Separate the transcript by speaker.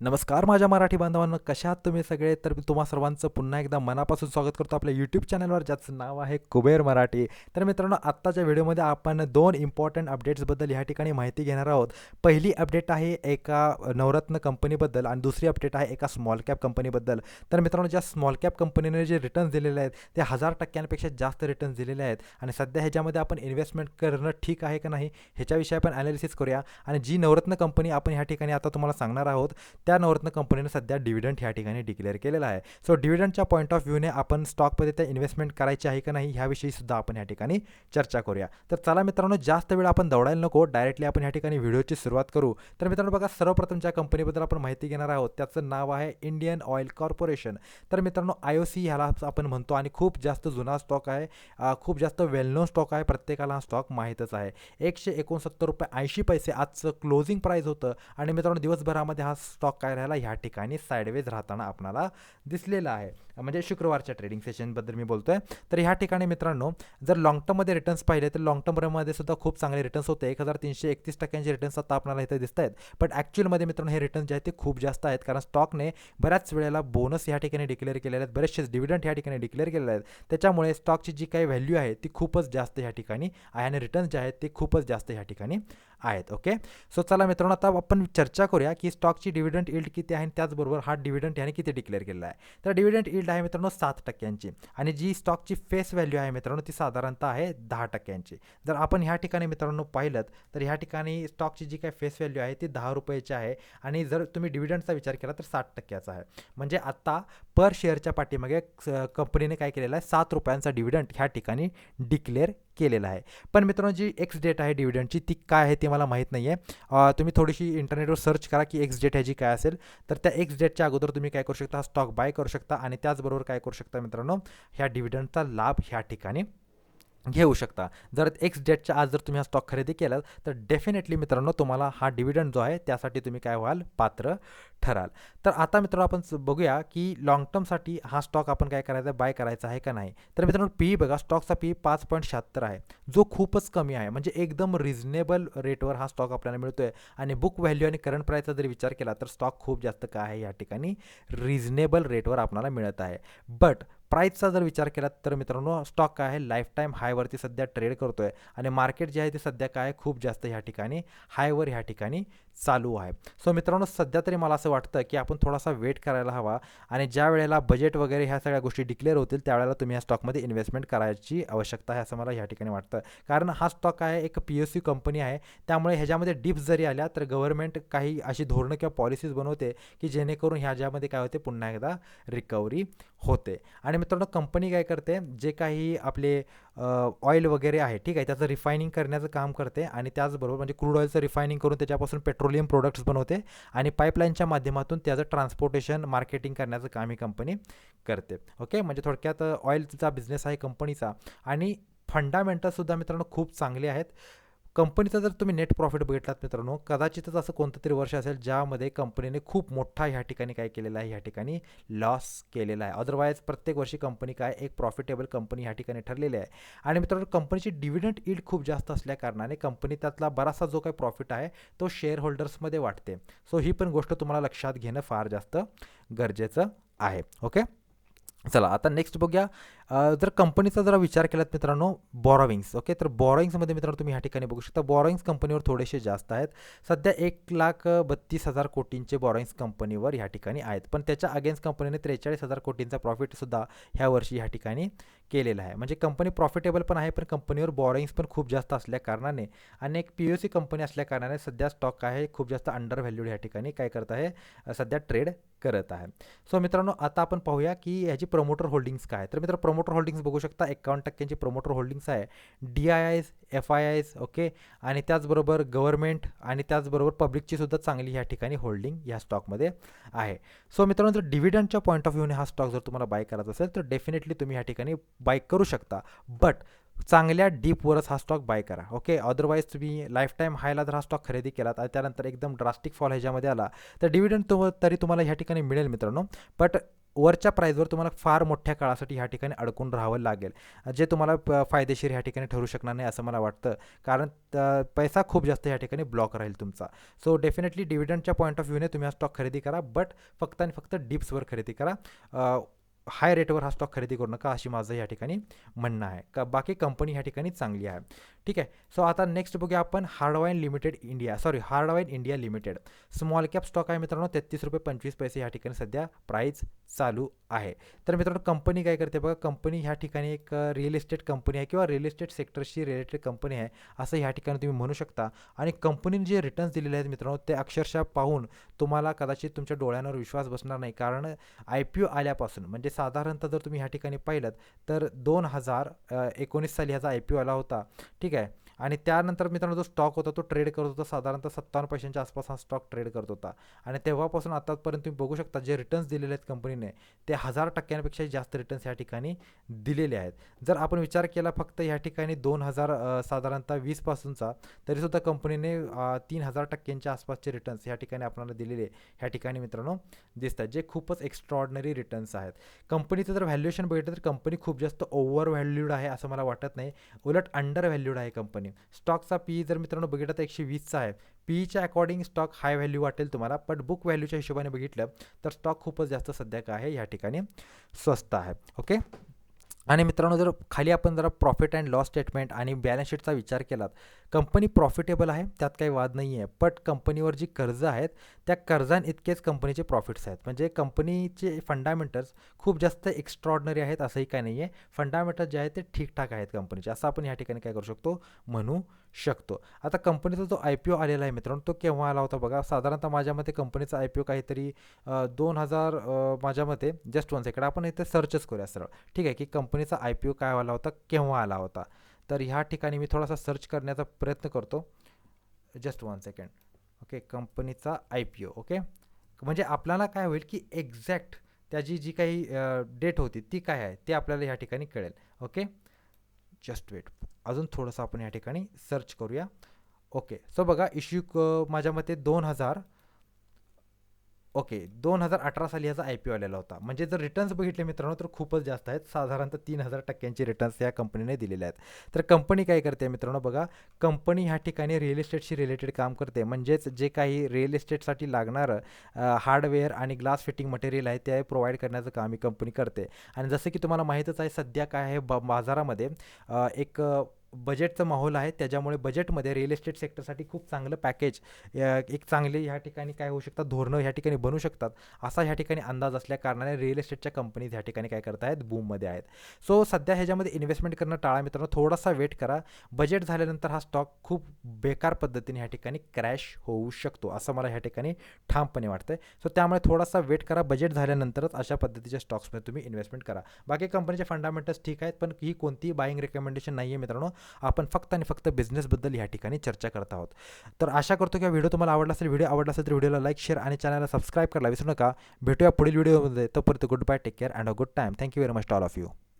Speaker 1: नमस्कार माझ्या मराठी बांधवांना कशा आहात तुम्ही सगळे? तर मी तुम्हा सर्वांचं पुन्हा एकदा मनापासून स्वागत करतो आपल्या यूट्यूब चॅनलवर ज्याचं नाव आहे कुबेर मराठी. तर मित्रांनो आत्ताच्या व्हिडिओमध्ये आपण दोन इम्पॉर्टंट अपडेट्सबद्दल ह्या ठिकाणी माहिती घेणार आहोत. पहिली अपडेट आहे एका नवरत्न कंपनीबद्दल आणि दुसरी अपडेट आहे एका स्मॉल कॅप कंपनीबद्दल तर मित्रांनो ज्या स्मॉल कॅप कंपनीने जे रिटर्न्स दिलेले आहेत ते हजार टक्क्यांपेक्षा जास्त रिटर्न्स दिलेले आहेत. आणि सध्या ह्याच्यामध्ये आपण इन्व्हेस्टमेंट करणं ठीक आहे का नाही ह्याच्याविषयी आपण ॲनालिसिस करूया. आणि जी नवरत्न कंपनी आपण ह्या ठिकाणी आता तुम्हाला सांगणार आहोत त्या नवरत्न कंपनीने सध्या डिव्हिडंड ह्या ठिकाणी डिक्लेअर केलेला आहे. सो डिव्हिडंडच्या पॉईंट ऑफ व्ह्यूने आपण स्टॉकमध्ये त्या इन्व्हेस्टमेंट करायची आहे का नाही ह्याविषयी सुद्धा आपण ह्या ठिकाणी चर्चा करूया. तर चला मित्रांनो जास्त वेळ आपण दौडायला नको डायरेक्टली आपण ह्या ठिकाणी व्हिडिओची सुरुवात करू. तर मित्रांनो बघा सर्वप्रथम ज्या कंपनीबद्दल आपण माहिती घेणार आहोत त्याचं नाव आहे इंडियन ऑइल कॉर्पोरेशन तर मित्रांनो आय ओ सी ह्याला आपण म्हणतो आणि खूप जास्त जुना स्टॉक आहे. खूप जास्त वेल नोन स्टॉक आहे. प्रत्येकाला हा स्टॉक माहीतच आहे. एकशे एकोणसत्तर रुपये ऐंशी पैसे आजचं क्लोजिंग प्राईस होतं. आणि मित्रांनो दिवसभरामध्ये हा स्टॉक काय राहिला ह्या ठिकाणी साईडवेज राहताना आपणाला दिसलेला आहे. म्हणजे शुक्रवारच्या ट्रेडिंग सेशनबद्दल मी बोलतो आहे तर ह्या ठिकाणी मित्रांनो जर लॉंग टर्ममध्ये रिटर्न्स पाहिले तर लॉंग टर्ममध्ये सुद्धा खूप चांगले रिटर्न्स होते. एक हजार तीनशे एकतीस टक्क्यांचे रिटर्न्स आता आपल्याला इथे दिसत आहेत. बट ॲक्च्युअलमध्ये मित्रांनो हे रिटर्न्स जे आहेत ते खूप जास्त आहेत. कारण स्टॉकने बऱ्याच वेळेला बोनस या ठिकाणी डिक्लेअर केलेले आहेत. बरेचसे डिव्हिडंड ह्या ठिकाणी डिक्लेअर केलेले आहेत. त्याच्यामुळे स्टॉकची जी काही व्हॅल्यू आहे ती खूपच जास्त ह्या ठिकाणी आहे. आणि रिटर्न्स जे आहेत ते खूपच जास्त ह्या ठिकाणी आहेत. ओके सो चला मित्रांनो आता आपण चर्चा करूया की स्टॉकची डिव्हिडंड इल्ड किती आहे आणि त्याचबरोबर हा डिव्हिडंट याने किती डिक्लेअर केलेला आहे? तर डिव्हिडंट इल्ड आहे मित्रांनो सात टक्क्यांची आणि जी स्टॉकची फेस व्हॅल्यू आहे मित्रांनो ती साधारणतः आहे दहा टक्क्यांची. जर आपण ह्या ठिकाणी मित्रांनो पाहिलं तर ह्या ठिकाणी स्टॉकची जी काही फेस व्हॅल्यू आहे ती दहा रुपयाची आहे आणि जर तुम्ही डिव्हिडंटचा विचार केला तर साठ टक्क्याचा आहे. म्हणजे आत्ता पर शेअरच्या पाठीमागे कंपनीने काय केलेलं आहे? सात रुपयांचा डिव्हिडंड ह्या ठिकाणी डिक्लेअर केलेला आहे. पण मित्रांनो जी एक्स डेट आहे डिव्हिडंडची ती काय आहे ती मला माहीत नाही आहे तुम्ही थोडीशी इंटरनेटवर सर्च करा की एक्स डेट ह्याची काय असेल. तर त्या एक्स डेटच्या अगोदर तुम्ही काय करू शकता? स्टॉक बाय करू शकता आणि त्याचबरोबर काय करू शकता मित्रांनो? ह्या डिव्हिडंडचा लाभ ह्या ठिकाणी घेऊ शकता. जर एक्स डेटच्या आज जर तुम्ही हा स्टॉक खरेदी केलात तर डेफिनेटली मित्रांनो तुम्हाला हा डिव्हिडंड जो आहे त्यासाठी तुम्ही काय व्हाल? पात्र ठराल. तर आता मित्रांनो आपण बघूया की लाँग टर्मसाठी हा स्टॉक आपण काय करायचा? बाय करायचा आहे का नाही? तर मित्रांनो पी बघा स्टॉकचा पी पाच पॉईंट शहात्तर आहे. जो खूपच कमी आहे. म्हणजे एकदम रिझनेबल रेटवर हा स्टॉक आपल्याला मिळतोय. आणि बुक व्हॅल्यू आणि करंट प्राईसचा जर विचार केला तर स्टॉक खूप जास्त काय आहे? या ठिकाणी रिझनेबल रेटवर आपल्याला मिळत आहे. बट प्राईसचा जर विचार केला तर मित्रांनो स्टॉक काय आहे लाईफ टाईम हायवरती सध्या ट्रेड करतो आहे आणि मार्केट जे आहे ते सध्या काय आहे, खूप जास्त ह्या ठिकाणी हायवर ह्या ठिकाणी चालू आहे. सो मित्रांनो सध्या तरी मला असं वाटतं की आपण थोडासा वेट करायला हवा आणि ज्या वेळेला बजेट वगैरे ह्या सगळ्या गोष्टी डिक्लेअर होतील त्यावेळेला तुम्ही या स्टॉकमध्ये इन्व्हेस्टमेंट करायची आवश्यकता आहे असं मला ह्या ठिकाणी वाटतं. कारण हा स्टॉक आहे एक पी एस सी कंपनी आहे. त्यामुळे ह्याच्यामध्ये डिप्स जरी आल्या तर गव्हर्नमेंट काही अशी धोरणं किंवा पॉलिसीज बनवते की जेणेकरून ह्याच्यामध्ये काय होते पुन्हा एकदा रिकव्हरी होते. आणि मित्रांनो कंपनी काय करते? जे काही आपले ऑइल वगैरे आहे. ठीक आहे त्याचं रिफायनिंग करण्याचं काम करते आणि त्याचबरोबर म्हणजे क्रूड ऑइलचं रिफायनिंग करून त्याच्यापासून पेट्रोलियम प्रोडक्ट्स बनवते आणि पाईपलाईनच्या माध्यमातून त्याचं ट्रान्सपोर्टेशन मार्केटिंग करण्याचं काम ही कंपनी करते. ओके म्हणजे थोडक्यात ऑइलचा बिझनेस आहे कंपनीचा आणि फंडामेंटलसुद्धा मित्रांनो खूप चांगले आहेत. कंपनीचा जर तुम्ही नेट प्रॉफिट बघितलात मित्रांनो कदाचितच असं कोणतं तरी वर्ष असेल ज्यामध्ये कंपनीने खूप मोठा ह्या ठिकाणी काय केलेला आहे ह्या ठिकाणी लॉस केलेला आहे. अदरवाईज प्रत्येक वर्षी कंपनी काय एक प्रॉफिटेबल कंपनी ह्या ठिकाणी ठरलेली आहे. आणि मित्रांनो कंपनीची डिव्हिडंट ईल्ड खूप जास्त असल्या कारणाने कंपनी त्यातला बराचसा जो काही प्रॉफिट आहे तो शेअर होल्डर्समध्ये वाटते सो ही पण गोष्ट तुम्हाला लक्षात घेणं फार जास्त गरजेचं आहे. ओके चला आता नेक्स्ट बघूया. जर कंपनीचा जरा विचार केलात मित्रांनो बॉरोविंग्स ओके तर बॉरोविंग्समध्ये मित्रांनो तुम्ही ह्या ठिकाणी बघू शकता. बॉरोविंग्स कंपनीवर थोडेसे जास्त आहेत. सध्या एक लाख बत्तीस हजार कोटींचे बॉरोविंग्स कंपनीवर ह्या ठिकाणी आहेत. पण त्याच्या अगेन्स्ट कंपनीने त्रेचाळीस हजार कोटींचा प्रॉफिटसुद्धा ह्या वर्षी ह्या ठिकाणी केलेला आहे. म्हणजे कंपनी प्रॉफिटेबल पण आहे पण कंपनीवर बॉरोइंग्स पण खूप जास्त असल्या कारणाने आणि एक पी यू सी कंपनी असल्या कारणाने सध्या स्टॉक आहे खूप जास्त अंडर व्हॅल्यूड ह्या ठिकाणी. काय करत आहे? सध्या ट्रेड करत आहे. सो मित्रांनो आता आपण पाहूया की ह्याची प्रमोटर होल्डिंग्स काय आहे. तर मित्र प्रमोटर होल्डिंग्स बघू शकता एकावन्न टक्क्यांची प्रमोटर होल्डिंग्स आहे. डी आय आयज एफ आय आयज ओके आणि त्याचबरोबर गव्हर्नमेंट आणि त्याचबरोबर पब्लिकची सुद्धा चांगली ह्या ठिकाणी होल्डिंग ह्या स्टॉकमध्ये आहे. सो मित्रांनो जर डिव्हिडंडच्या पॉईंट ऑफ व्ह्यूने हा स्टॉक जर तुम्हाला बाय करायचा असेल तर डेफिनेटली तुम्ही ह्या ठिकाणी बाय करू शकता. बट चांगल्या डीपवरच हा स्टॉक बाय करा ओके अदरवाईज तुम्ही लाईफ टाईम हायला जर हा स्टॉक खरेदी केलात आणि त्यानंतर एकदम ड्रास्टिक फॉल ह्याच्यामध्ये आला तर डिव्हिडंड तो तरी तुम्हाला ह्या ठिकाणी मिळेल मित्रांनो. बट वरच्या प्राईजवर तुम्हाला फार मोठ्या काळासाठी ह्या ठिकाणी अडकून राहावं लागेल. जे तुम्हाला प फायदेशीर ह्या ठिकाणी ठरू शकणार नाही असं मला वाटतं. कारण पैसा खूप जास्त ह्या ठिकाणी ब्लॉक राहील तुमचा. सो डेफिनेटली डिव्हिडंडच्या पॉईंट ऑफ व्ह्यूने तुम्ही हा स्टॉक खरेदी करा बट फक्त आणि फक्त डिप्सवर खरेदी करा. हाय रेटवर हा स्टॉक खरेदी करू नका अशी माझं या ठिकाणी म्हणणं आहे. का बाकी कंपनी ह्या ठिकाणी चांगली आहे. ठीक आहे? सो आता नेक्स्ट बघूया आपण Hardwyn limited India sorry Hardwyn India limited small cap stock आहे मित्रांनो तेहतीस रुपये पंचवीस पैसे ह्या ठिकाणी सध्या प्राईस चालू आहे. तर मित्रांनो कंपनी काय करते बघा कंपनी ह्या ठिकाणी एक रिअल इस्टेट कंपनी आहे किंवा रिअल इस्टेट सेक्टरशी रिलेटेड कंपनी आहे असं ह्या ठिकाणी तुम्ही म्हणू शकता. आणि कंपनीने जे रिटर्न्स दिलेले आहेत मित्रांनो ते अक्षरशः पाहून तुम्हाला कदाचित तुमच्या डोळ्यांवर विश्वास बसणार नाही. कारण आय पी ओ आल्यापासून म्हणजे साधारणतः जर तुम्ही ह्या ठिकाणी पाहिलं तर दोन हजार एकोणीस साली ह्याचा आय पी ओ आला होता. ठीक आहे? आणि त्यानंतर मित्रांनो जो स्टॉक होता तो ट्रेड करत होता. साधारणतः सत्तावन्न पैशांच्या आसपास हा स्टॉक ट्रेड करत होता. आणि तेव्हापासून आतापर्यंत तुम्ही बघू शकता जे रिटर्न्स दिलेले आहेत कंपनीने ते हजार टक्क्यांपेक्षा जास्त रिटर्न्स ह्या ठिकाणी दिलेले आहेत. जर आपण विचार केला फक्त ह्या ठिकाणी दोन हजार साधारणतः वीसपासूनचा तरीसुद्धा कंपनीने तीन हजार टक्क्यांच्या आसपासचे रिटर्न्स ह्या ठिकाणी आपल्याला दिलेले ह्या ठिकाणी मित्रांनो दिसतात जे खूपच एक्स्ट्रॉर्डनरी रिटर्न्स आहेत. कंपनीचं जर व्हॅल्युएशन बघितलं तर कंपनी खूप जास्त ओव्हर व्हॅल्यूड आहे असं मला वाटत नाही. उलट अंडर व्हॅल्यूड आहे कंपनी स्टॉकचा पी जर मित्रांनो बघितलं तर एकशे वीसचा आहे. पीईच्या अकॉर्डिंग स्टॉक हाय व्हॅल्यू वाटेल तुम्हाला बट बुक व्हॅल्यूच्या हिशोबाने बघितलं तर स्टॉक खूपच जास्त सध्या काय आहे? या ठिकाणी स्वस्त आहे. ओके आणि मित्रांनो जर खाली आपण जरा प्रॉफिट अँड लॉस स्टेटमेंट आणि बॅलन्स शीटचा विचार केलात कंपनी प्रॉफिटेबल आहे त्यात काही वाद नाही आहे बट कंपनीवर जी कर्ज आहेत त्या कर्जांइतकेच कंपनीचे प्रॉफिट्स आहेत. म्हणजे कंपनीचे फंडामेंटल्स खूप जास्त एक्स्ट्रॉर्डनरी आहेत असंही काही नाही आहे फंडामेंटल्स जे आहेत ते ठीकठाक आहेत कंपनीचे असं आपण या ठिकाणी काय करू शकतो? म्हणू शकतो. आता कंपनीचा जो आय पी ओ आलेला आहे मित्रांनो तो केव्हा आला होता बघा. साधारणतः माझ्या मते कंपनीचा आय पी ओ काहीतरी दोन हजार माझ्या मते जस्ट वन सेकंड आपण इथे सर्चच करूया सरळ. ठीक आहे की कंपनीचा आय पी ओ काय आला होता केव्हा आला होता? तर ह्या ठिकाणी मी थोडासा सर्च करण्याचा प्रयत्न करतो. जस्ट वन सेकंड ओके कंपनीचा आय पी ओ ओके म्हणजे आपल्याला काय होईल की एक्झॅक्ट त्याची जी काही डेट होती ती काय आहे ते आपल्याला ह्या ठिकाणी कळेल ओके जस्ट वेट अजून थोडंसं आपण या ठिकाणी सर्च करूया. ओके सो बघा इश्यू क माझ्या मते दोन हजार ओके दोन हजार अठरा साली याचा आय पी ओ आलेला होता. म्हणजे जर रिटर्न्स बघितले मित्रांनो तर खूपच जास्त आहेत. साधारणतः तीन हजार टक्क्यांचे रिटर्न्स या कंपनीने दिलेले आहेत. तर कंपनी काय करते मित्रांनो बघा कंपनी ह्या ठिकाणी रिअल इस्टेटशी रिलेटेड काम करते. म्हणजेच जे काही रिअल इस्टेटसाठी लागणारं हार्डवेअर आणि ग्लास फिटिंग मटेरियल आहे ते प्रोव्हाइड करण्याचं काम ही कंपनी करते. आणि जसं की तुम्हाला माहीतच आहे सध्या काय आहे ब बाजारामध्ये एक बजेटचं माहोल आहे. त्याच्यामुळे बजेटमध्ये रिअल इस्टेट सेक्टरसाठी खूप चांगलं पॅकेज एक चांगले ह्या ठिकाणी काय होऊ शकतात? धोरणं ह्या ठिकाणी बनू शकतात. असा ह्या ठिकाणी अंदाज असल्या कारणाने रिअल इस्टेटच्या कंपनीज ह्या ठिकाणी काय करत आहेत बूममध्ये आहेत. सो सध्या ह्याच्यामध्ये इन्व्हेस्टमेंट करणं टाळा मित्रांनो. थोडासा वेट करा. बजेट झाल्यानंतर हा स्टॉक खूप बेकार पद्धतीने ह्या ठिकाणी क्रॅश होऊ शकतो असं मला ह्या ठिकाणी ठामपणे वाटतंय. सो त्यामुळे थोडासा वेट करा. बजेट झाल्यानंतरच अशा पद्धतीच्या स्टॉक्समध्ये तुम्ही इन्व्हेस्टमेंट करा. बाकी कंपनीचे फंडामेंटल्स ठीक आहेत पण ही कोणतीही बाईंग रेकमेंडेशन नाही आहे मित्रांनो. आपण फक्त आणि फक्त बिझनेसबद्दल या ठिकाणी चर्चा करत आहोत. तर आशा करतो की व्हिडिओ तुम्हाला आवडला असेल व्हिडिओ आवडला असेल तर व्हिडिओला लाईक शेअर आणि चॅनलला सबस्क्राईब करायला विसरू नका. भेटूया पुढील व्हिडिओमध्ये तोपर्यंत good bye take care and a good time thank you very much all of you